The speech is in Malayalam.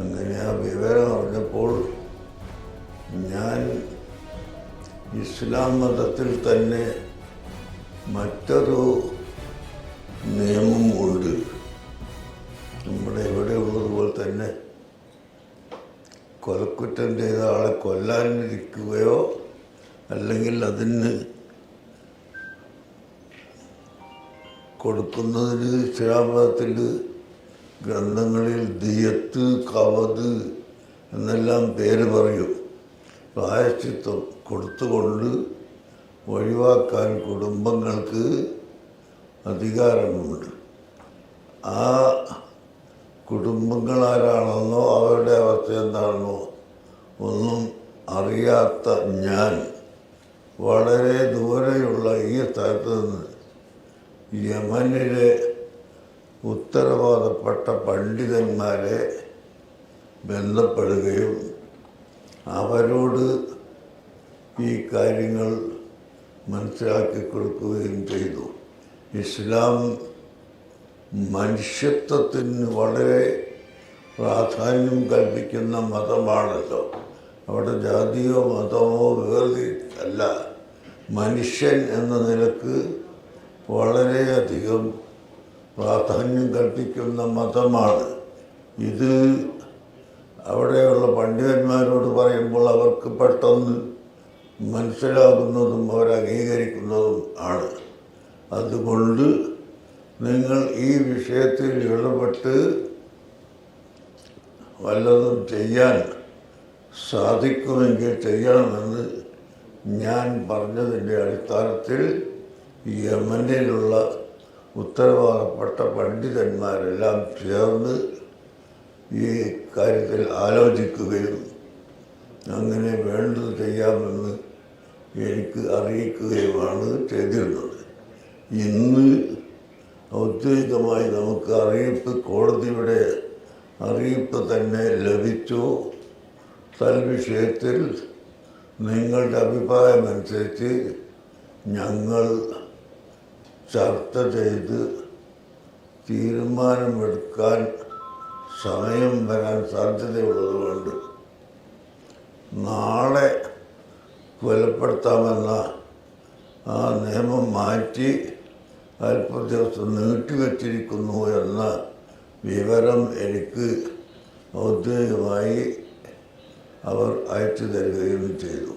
അങ്ങനെ ആ വിവരം അറിഞ്ഞപ്പോൾ ഞാൻ ഇസ്ലാം മതത്തിൽ തന്നെ മറ്റൊരു നിയമം ഉണ്ട്. നമ്മുടെ ഇവിടെ ഉള്ളതുപോലെ തന്നെ കൊലക്കുറ്റം ചെയ്ത ആളെ കൊല്ലാനിരിക്കുകയോ അല്ലെങ്കിൽ അതിന് കൊടുക്കുന്നതിന് ഇസ്ലാമതത്തിൽ ഗ്രന്ഥങ്ങളിൽ ദിയത്ത് കവത് എന്നെല്ലാം പേര് പറയും. പ്രായശ്ചിത്വം കൊടുത്തുകൊണ്ട് ഒഴിവാക്കാൻ കുടുംബങ്ങൾക്ക് അധികാരമുണ്ട്. ആ കുടുംബങ്ങൾ ആരാണെന്നോ അവരുടെ അവസ്ഥ എന്താണെന്നോ ഒന്നും അറിയാത്ത ഞാൻ വളരെ ദൂരെയുള്ള ഈ സ്ഥലത്ത് നിന്ന് യമനിലെ ഉത്തരവാദപ്പെട്ട പണ്ഡിതന്മാരെ ബന്ധപ്പെടുകയും അവരോട് ഈ കാര്യങ്ങൾ മനസ്സിലാക്കി കൊടുക്കുകയും ചെയ്തു. ഇസ്ലാം മനുഷ്യത്വത്തിന് വളരെ പ്രാധാന്യം കൽപ്പിക്കുന്ന മതമാണല്ലോ. അവിടെ ജാതിയോ മതമോ വേറെ അല്ല മനുഷ്യൻ എന്ന നിലയ്ക്ക് വളരെയധികം പ്രാധാന്യം കൽപ്പിക്കുന്ന മതമാണ്. ഇത് അവിടെയുള്ള പണ്ഡിതന്മാരോട് പറയുമ്പോൾ അവർക്ക് പെട്ടെന്ന് മനസ്സിലാകുന്നതും അവർ അംഗീകരിക്കുന്നതും ആണ്. അതുകൊണ്ട് നിങ്ങൾ ഈ വിഷയത്തിൽ ഇടപെട്ട് വല്ലതും ചെയ്യാൻ സാധിക്കുമെങ്കിൽ ചെയ്യണമെന്ന് ഞാൻ പറഞ്ഞതിന്റെ അടിസ്ഥാനത്തിൽ യമനിലുള്ള ഉത്തരവാദപ്പെട്ട പണ്ഡിതന്മാരെല്ലാം ചേർന്ന് ഈ കാര്യത്തിൽ ആലോചിക്കുകയും അങ്ങനെ വേണ്ടത് ചെയ്യാമെന്ന് എനിക്ക് അറിയിക്കുകയുമാണ് ചെയ്തിരുന്നത്. ഇന്ന് ഔദ്യോഗികമായി നമുക്ക് അറിയിപ്പ് കോടതിയുടെ അറിയിപ്പ് തന്നെ ലഭിച്ചു. തൽവിഷയത്തിൽ നിങ്ങളുടെ അഭിപ്രായമനുസരിച്ച് ഞങ്ങൾ ചർച്ച ചെയ്ത് തീരുമാനമെടുക്കാൻ സമയം വരാൻ സാധ്യതയുള്ളതുകൊണ്ട് നാളെ കൊലപ്പെടുത്താമെന്ന ആ നിയമം മാറ്റി അല്പ ദിവസം നീട്ടിവെച്ചിരിക്കുന്നു എന്ന വിവരം എനിക്ക് ഔദ്യോഗികമായി അവർ അയച്ചു തരികയും ചെയ്തു.